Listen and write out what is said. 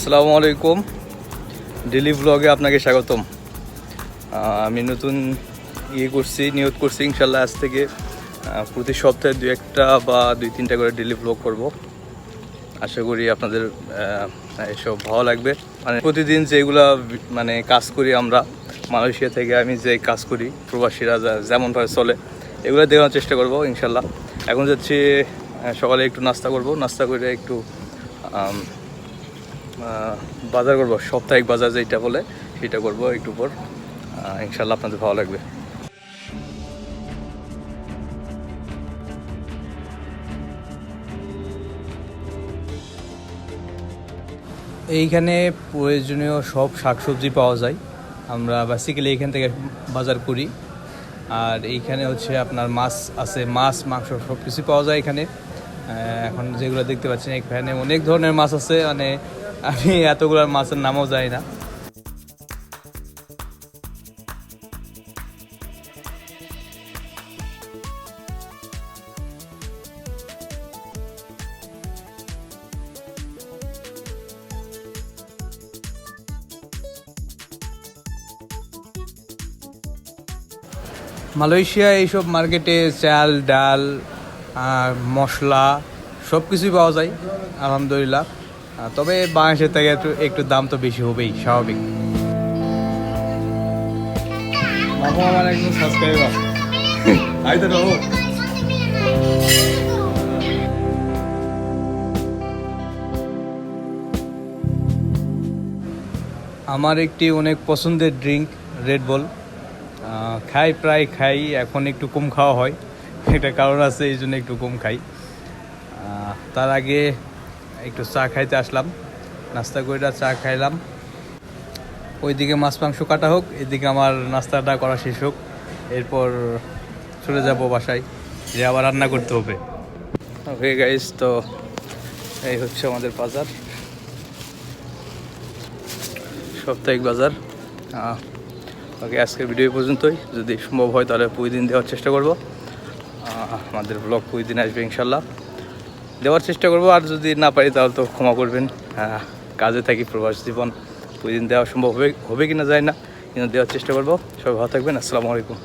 আসসালামু আলাইকুম। ডেলি ব্লগে আপনাকে স্বাগতম। আমি নতুন ইয়ে করছি, নিয়োগ করছি ইনশাল্লাহ আজ থেকে প্রতি সপ্তাহে দু একটা বা দুই তিনটা করে ডেলি ব্লগ করব। আশা করি আপনাদের এসব ভালো লাগবে। মানে প্রতিদিন যেগুলা মানে কাজ করি আমরা, মালয়েশিয়া থেকে আমি যে কাজ করি, প্রবাসীরা যেমনভাবে চলে, এগুলো দেখানোর চেষ্টা করব ইনশাল্লাহ এখন যাচ্ছি সকালে একটু নাস্তা করব। নাস্তা করে একটু বাজার করব, সাপ্তাহিক বাজার যেটা বলে সেটা করব একটু পর ইনশাল্লাহ আপনাদের ভালো লাগবে। এইখানে প্রয়োজনীয় সব শাকসবজি পাওয়া যায়। আমরা বেসিক্যালি এইখান থেকে বাজার করি। আর এইখানে হচ্ছে আপনার মাছ আছে, মাছ, মাংস সব কিছু পাওয়া যায় এখানে। এখন যেগুলো দেখতে পাচ্ছেন এখানে অনেক ধরনের মাছ আছে। মানে আমি এতগুলো মাছের নামও জানি না। মালয়েশিয়া এইসব মার্কেটে চাল, ডাল মশলা সব কিছুই পাওয়া যায়, আলহামদুলিল্লাহ। তবে বাংলাদেশের থেকে একটু একটু দাম তো বেশি হবেই স্বাভাবিক। আমার একজন সাবস্ক্রাইবার। আই তো রো আমার একটি অনেক পছন্দের ড্রিঙ্ক রেড বল খাই প্রায় খাই এখন একটু কম খাওয়া হয়। একটা কারণ আছে এই জন্য একটু কম খাই। তার আগে একটু চা খাইতে আসলাম। নাস্তা করে চা খাইলাম। ওইদিকে মাছ মাংস কাটা হোক, এদিকে আমার নাস্তাটা করা শেষ হোক। এরপর চলে যাব বাসায়, যে আবার রান্না করতে হবে। ওকে গাইস তো এই হচ্ছে আমাদের বাজার। সাপ্তাহিক বাজার। ওকে, আজকের ভিডিও পর্যন্তই। যদি সম্ভব হয় তাহলে প্রতিদিন দেওয়ার চেষ্টা করব। আমাদের ব্লগ প্রতিদিন আসবে ইনশাল্লাহ। দেওয়ার চেষ্টা করব, আর যদি না পারি তাহলে তো ক্ষমা করবেন। হ্যাঁ কাজে থাকি প্রবাস জীবন, প্রতিদিন দেওয়া সম্ভব হবে হবে কি না যায় না, কিন্তু দেওয়ার চেষ্টা করব। সবাই ভালো থাকবেন, আসসালামু আলাইকুম।